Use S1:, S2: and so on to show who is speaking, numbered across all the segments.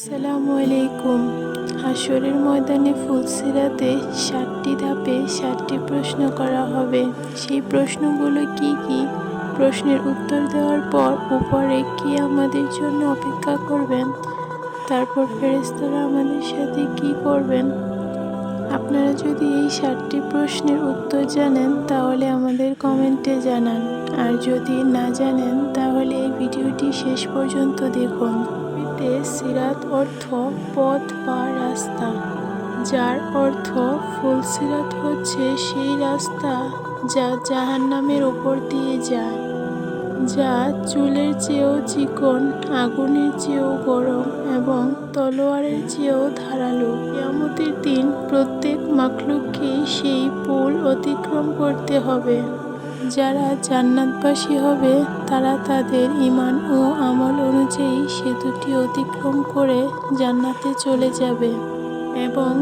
S1: আসসালামু আলাইকুম। হাসরের ময়দানে ফুলসিরাতে ষাটটি ধাপে ষাটটি প্রশ্ন করা হবে। সেই প্রশ্নগুলো কি কি? প্রশ্নের উত্তর দেওয়ার পর উপরে কি আমাদের জন্য অপেক্ষা করবেন? তারপর ফেরেশতারা আমাদের সাথে কি করবেন? আপনারা যদি এই ষাটটি প্রশ্নের উত্তর জানেন, তাহলে আমাদের কমেন্টে জানান। আর যদি না জানেন, তাহলে এই ভিডিওটি শেষ পর্যন্ত দেখুন। এতে সিরাত অর্থ পথ বা রাস্তা, যার অর্থ ফুলসিরাত হচ্ছে সেই রাস্তা যা জাহান্নামের ওপর দিয়ে যায়, যা চুলের চেয়েও চিকন, আগুনের চেয়েও গরম এবং তলোয়ারের চেয়েও ধারালো। কিয়ামতের দিন প্রত্যেক মাখলুককেই সেই পুল অতিক্রম করতে হবে। যারা জান্নাতবাসী হবে, তারা তাদের ইমান ও আমল অনুযায়ী সেতুটি অতিক্রম করে জান্নাতে চলে যাবে এবং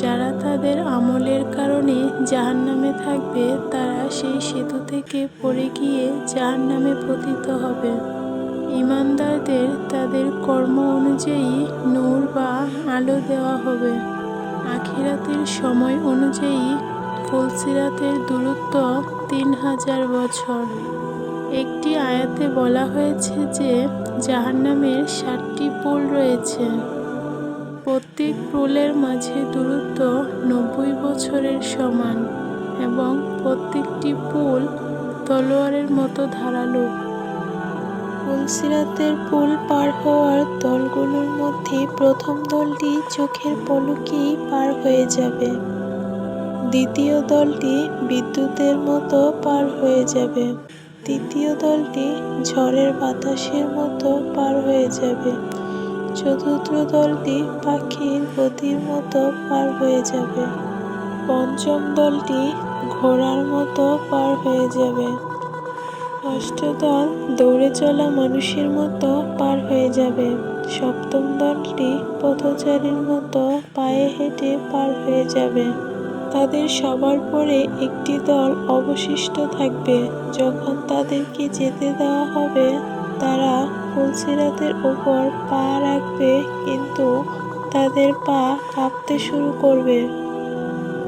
S1: যারা তাদের আমলের কারণে জাহান্নামে থাকবে, তারা সেই সেতু থেকে পড়ে গিয়ে জাহান্নামে পতিত হবে। ইমানদারদের তাদের কর্ম অনুযায়ী নূর বা আলো দেওয়া হবে। আখিরাতের সময় অনুযায়ী ফুলসিরাতের দূরত্ব তিন হাজার বছর। একটি আয়াতে বলা হয়েছে যে জাহান্নামের ষাটটি পুল রয়েছে। প্রত্যেক পুলের মাঝে দূরত্ব নব্বই বছরের সমান এবং প্রত্যেকটি পুল তলোয়ারের মতো ধারালো। ফুলসিরাতের পুল পার হওয়ার দলগুলোর মধ্যে প্রথম দলটি চোখের পলকেই পার হয়ে যাবে। দ্বিতীয় দলটি বিদ্যুতের মতো পার হয়ে যাবে। তৃতীয় দলটি ঝড়ের বাতাসের মতো পার হয়ে যাবে। চতুর্থ দলটি পাখির গতির মতো পার হয়ে যাবে। পঞ্চম দলটি ঘোড়ার মতো পার হয়ে যাবে। ষষ্ঠ দল দৌড়ে চলা মানুষের মতো পার হয়ে যাবে। সপ্তম দলটি পথচারীর মতো পায়ে হেঁটে পার হয়ে যাবে। তাদের সবার পরে একটি দল অবশিষ্ট থাকবে। যখন তাদেরকে যেতে দেওয়া হবে, তারা ফুলসিরাতের ওপর পা রাখবে, কিন্তু তাদের পা কাঁপতে শুরু করবে।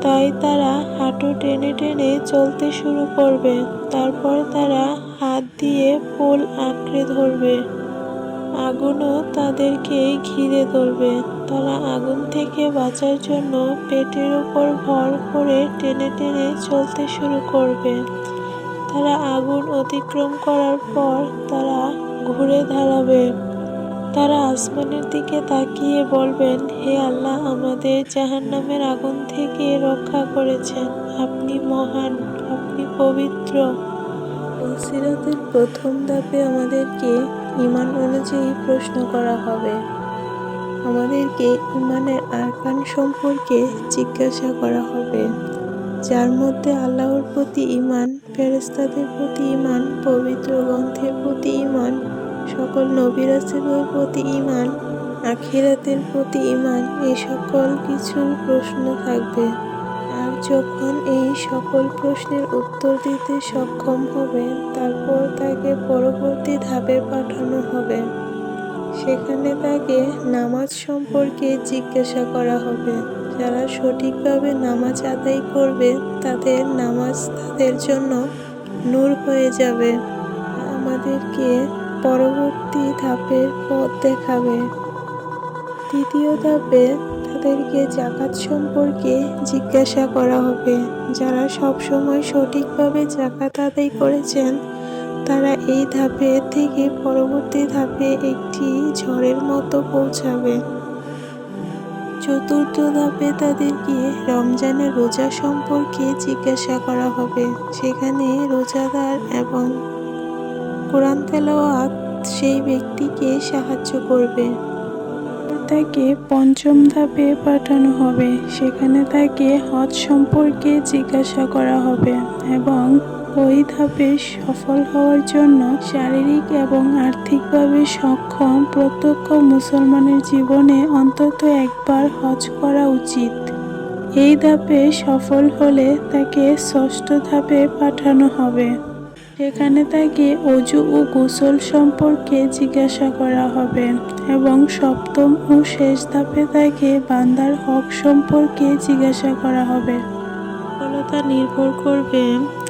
S1: তাই তারা হাঁটু টেনে টেনে চলতে শুরু করবে। তারপর তারা হাত দিয়ে ফুল আঁকড়ে ধরবে। আগুনও তাদেরকে ঘিরে ধরবে। তারা আগুন থেকে বাঁচার জন্য পেটের উপর ভর করে টেনে টেনে চলতে শুরু করবে। তারা আগুন অতিক্রম করার পর তারা ঘুরে দাঁড়াবে। তারা আসমানের দিকে তাকিয়ে বলবেন, হে আল্লাহ, আমাদের জাহান্নামের আগুন থেকে রক্ষা করেছেন। আপনি মহান, আপনি পবিত্র। সিরাতের প্রথম ধাপে আমাদেরকে ইমান অনুযায়ী প্রশ্ন করা হবে। আমাদেরকে ইমানের আরকান সম্পর্কে জিজ্ঞাসা করা হবে, যার মধ্যে আল্লাহর প্রতি ইমান ফেরেস্তাদের প্রতি ইমান, পবিত্র গ্রন্থের প্রতি ইমান, সকল নবিরাসের প্রতি ইমান, আখিরাতের প্রতি ইমান, এই সকল কিছুর প্রশ্ন থাকবে। যখন এই সকল প্রশ্নের উত্তর দিতে সক্ষম হবে, তারপর তাকে পরবর্তী ধাপে পাঠানো হবে। সেখানে তাকে নামাজ সম্পর্কে জিজ্ঞাসা করা হবে। যারা সঠিকভাবে নামাজ আদায় করবে, তাদের নামাজ তাদের জন্য নূর হয়ে যাবে। আমাদেরকে পরবর্তী ধাপের পথ দেখাবে। তৃতীয় ধাপে তাদেরকে জাকাত সম্পর্কে জিজ্ঞাসা করা হবে। যারা সবসময় সঠিকভাবে জাকাত আদায় করেছেন, তারা এই ধাপে থেকে পরবর্তী ধাপে একটি ঝড়ের মতো পৌঁছাবে। চতুর্থ ধাপে তাদেরকে রমজানের রোজা সম্পর্কে জিজ্ঞাসা করা হবে। সেখানে রোজাদার এবং কোরআন তেলাওয়াত সেই ব্যক্তিকে সাহায্য করবে। তাকে পঞ্চম ধাপে পাঠানো হবে। সেখানে তাকে হজ সম্পর্কে জিজ্ঞাসা করা হবে এবং ওই ধাপে সফল হওয়ার জন্য শারীরিক এবং আর্থিকভাবে সক্ষম প্রত্যক্ষ মুসলমানের জীবনে অন্তত একবার হজ করা উচিত। এই ধাপে সফল হলে তাকে ষষ্ঠ ধাপে পাঠানো হবে। সেখানে তাকে অজু ও গোসল সম্পর্কে জিজ্ঞাসা করা হবে এবং সপ্তম ও শেষ ধাপে তাকে বান্দার হক সম্পর্কে জিজ্ঞাসা করা হবে। সফলতা নির্ভর করবে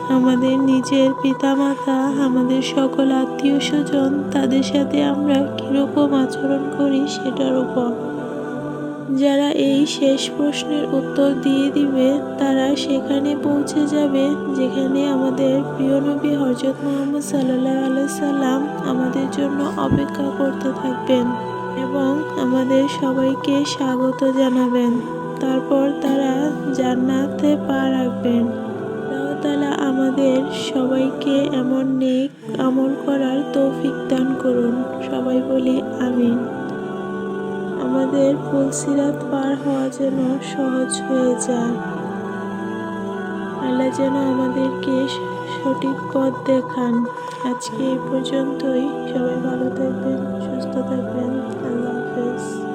S1: আমাদের নিজের পিতামাতা, আমাদের সকল আত্মীয় স্বজন, তাদের সাথে আমরা কীরকম আচরণ করি সেটার উপর। যারা এই শেষ প্রশ্নের উত্তর দিয়ে দিবে, তারা সেখানে পৌঁছে যাবে, যেখানে আমাদের প্রিয় নবী হজরত মোহাম্মদ সাল্লাহ সাল্লাম আমাদের জন্য অপেক্ষা করতে থাকবেন এবং আমাদের সবাইকে স্বাগত জানাবেন। তারপর তারা জান্নাতে পা রাখবেন। আল্লাহ আমাদের সবাইকে এমন নেক আমল করার তৌফিক দান করুন। সবাই বলি আমিন। আমাদের ফুলসিরাত পার হওয়া যেন সহজ হয়ে যায়। আল্লাহ যেন আমাদেরকে সঠিক পথ দেখান। আজকে এই পর্যন্তই। সবাই ভালো থাকবেন, সুস্থ থাকবেন।